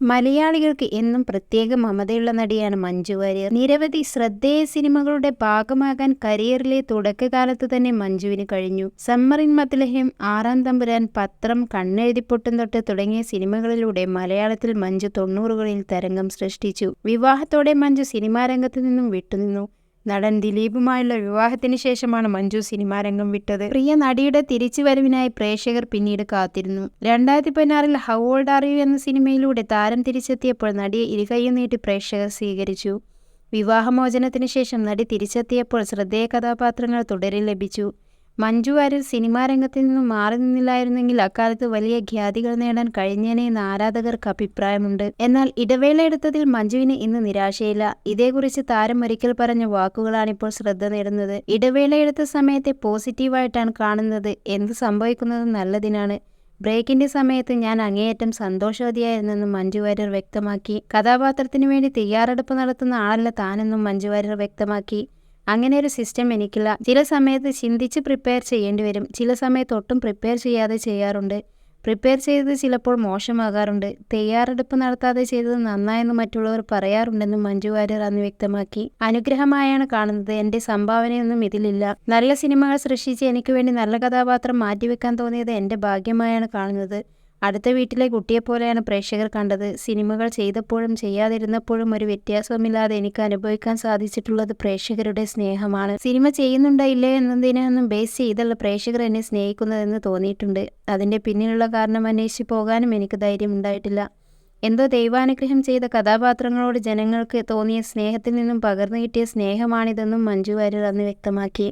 മലയാളികൾക്ക് എന്നും പ്രത്യേക മമതയുള്ള നടിയാണ് മഞ്ജു വാര്യർ. നിരവധി ശ്രദ്ധേയ സിനിമകളുടെ ഭാഗമാകാൻ കരിയറിലെ തുടക്കകാലത്ത് തന്നെ മഞ്ജുവിന് കഴിഞ്ഞു. സമ്മർ ഇൻ മത്ലഹിം ആറാം തമ്പുരാൻ പത്രം കണ്ണെഴുതിപ്പൊട്ടും തൊട്ട് തുടങ്ങിയ സിനിമകളിലൂടെ മലയാളത്തിൽ മഞ്ജു തൊണ്ണൂറുകളിൽ തരംഗം സൃഷ്ടിച്ചു. വിവാഹത്തോടെ മഞ്ജു സിനിമാ രംഗത്ത് നിന്നും വിട്ടുനിന്നു. നടൻ ദിലീപുമായുള്ള വിവാഹത്തിന് ശേഷമാണ് മഞ്ജു സിനിമാരംഗം വിട്ടത്. പ്രിയ നടിയുടെ തിരിച്ചുവരവിനായി പ്രേക്ഷകർ പിന്നീട് കാത്തിരുന്നു. രണ്ടായിരത്തി പതിനാറിൽ ഹൗ ഓൾഡ് ആർ യു എന്ന സിനിമയിലൂടെ താരം തിരിച്ചെത്തിയപ്പോൾ നടിയെ ഇരുകൈയും നീട്ടി പ്രേക്ഷകർ സ്വീകരിച്ചു. വിവാഹമോചനത്തിന് ശേഷം നടി തിരിച്ചെത്തിയപ്പോൾ ശ്രദ്ധേയ കഥാപാത്രങ്ങൾ തുടരെ ലഭിച്ചു. മഞ്ജു വാര്യർ സിനിമാ രംഗത്ത് നിന്നും മാറി നിന്നില്ലായിരുന്നെങ്കിൽ അക്കാലത്ത് വലിയ ഖ്യാതികൾ നേടാൻ കഴിഞ്ഞേനെ എന്ന് ആരാധകർക്ക് അഭിപ്രായമുണ്ട്. എന്നാൽ ഇടവേള എടുത്തതിൽ മഞ്ജുവിന് ഇന്ന് നിരാശയില്ല. ഇതേക്കുറിച്ച് താരം ഒരിക്കൽ പറഞ്ഞ വാക്കുകളാണ് ഇപ്പോൾ ശ്രദ്ധ നേടുന്നത്. ഇടവേള എടുത്ത സമയത്തെ പോസിറ്റീവായിട്ടാണ് കാണുന്നത്. എന്ത് സംഭവിക്കുന്നത് നല്ലതിനാണ്. ബ്രേക്കിന്റെ സമയത്ത് ഞാൻ അങ്ങേയറ്റം സന്തോഷവതിയായിരുന്നെന്നും മഞ്ജു വാര്യർ വ്യക്തമാക്കി. കഥാപാത്രത്തിനു വേണ്ടി തയ്യാറെടുപ്പ് നടത്തുന്ന ആളല്ല താനെന്നും മഞ്ജു വാര്യർ വ്യക്തമാക്കി. അങ്ങനെ ഒരു സിസ്റ്റം എനിക്കില്ല. ചില സമയത്ത് ചിന്തിച്ച് പ്രിപ്പയർ ചെയ്യേണ്ടി വരും. ചില സമയത്ത് ഒട്ടും പ്രിപ്പയർ ചെയ്യാതെ ചെയ്യാറുണ്ട്. പ്രിപ്പയർ ചെയ്തത് ചിലപ്പോൾ മോശമാകാറുണ്ട്. തയ്യാറെടുപ്പ് നടത്താതെ ചെയ്തത് നന്നായെന്ന് മറ്റുള്ളവർ പറയാറുണ്ടെന്നും മഞ്ജു വാര്യർ അന്ന് വ്യക്തമാക്കി. അനുഗ്രഹമായാണ് കാണുന്നത്. എന്റെ സംഭാവനയൊന്നും ഇതിലില്ല. നല്ല സിനിമകൾ സൃഷ്ടിച്ച് എനിക്ക് വേണ്ടി നല്ല കഥാപാത്രം മാറ്റിവെക്കാൻ തോന്നിയത് എന്റെ ഭാഗ്യമായാണ് കാണുന്നത്. അടുത്ത വീട്ടിലെ കുട്ടിയെപ്പോലെയാണ് പ്രേക്ഷകർ കണ്ടത്. സിനിമകൾ ചെയ്തപ്പോഴും ചെയ്യാതിരുന്നപ്പോഴും ഒരു വ്യത്യാസവുമില്ലാതെ എനിക്ക് അനുഭവിക്കാൻ സാധിച്ചിട്ടുള്ളത് പ്രേക്ഷകരുടെ സ്നേഹമാണ്. സിനിമ ചെയ്യുന്നുണ്ടോ ഇല്ലേ എന്നതിനൊന്നും ബേസ് ചെയ്തുള്ള പ്രേക്ഷകർ എന്നെ സ്നേഹിക്കുന്നതെന്ന് തോന്നിയിട്ടുണ്ട്. അതിന്റെ പിന്നിലുള്ള കാരണം അന്വേഷിച്ച് പോകാനും എനിക്ക് ധൈര്യം ഉണ്ടായിട്ടില്ല. എന്തോ ദൈവാനുഗ്രഹം ചെയ്ത കഥാപാത്രങ്ങളോട് ജനങ്ങൾക്ക് തോന്നിയ സ്നേഹത്തിൽ നിന്നും പകർന്നു കിട്ടിയ സ്നേഹമാണിതെന്നും മഞ്ജു വാര്യർ അന്ന് വ്യക്തമാക്കി.